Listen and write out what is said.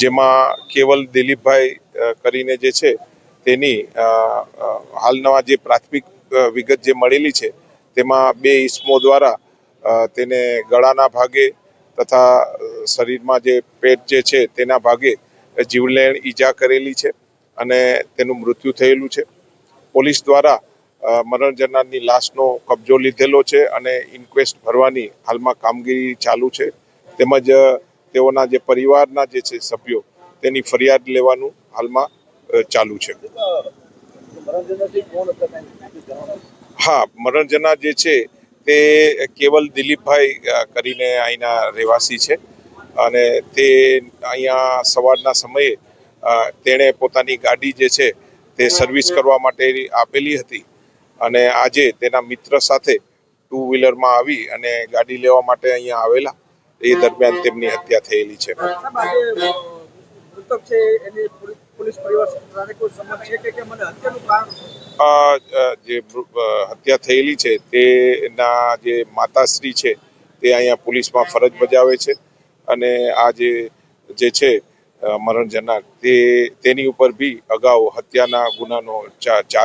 જેમાં કેવલ દિલીપભાઈ કરીને જે છે, તેની હાલના જે પ્રાથમિક વિગત જે મળેલી છે, તેમાં બે ઇસમો દ્વારા તેને ગળાના ભાગે તથા શરીરમાં જે પેટ જે છે તેના ભાગે જીવલેણ ઈજા કરેલી છે અને તેનું મૃત્યુ થયેલું છે. પોલીસ દ્વારા મરણ જનારની લાશનો કબજો લીધેલો છે અને ઇન્ક્વેસ્ટ ભરવાની હાલમાં કામગીરી ચાલુ છે. તેમજ તેઓના જે પરિવારના જે છે સભ્યો, તેની ફરિયાદ લેવાનું હાલમાં ચાલુ છે. હા, મરણજના જે છે તે કેવલ દિલીપભાઈ કરીને અહીંના રહેવાસી છે અને તે અહીંયા સવારના સમયે તેણે પોતાની ગાડી જે છે તે સર્વિસ કરવા માટે આપેલી હતી અને આજે તેના મિત્ર સાથે ટુ વ્હીલરમાં આવી અને ગાડી લેવા માટે અહીંયા આવેલા. એ દરમિયાન તેમની હત્યા થયેલી છે. જે હત્યા થયેલી છે તેના જે માતાશ્રી છે તે અહીંયા પોલીસમાં ફરજ બજાવે છે. અને આ જે જે છે મરણ જનાર તે તેની ઉપર બી અગાઉ હત્યાના ગુનાનો ચાર્જ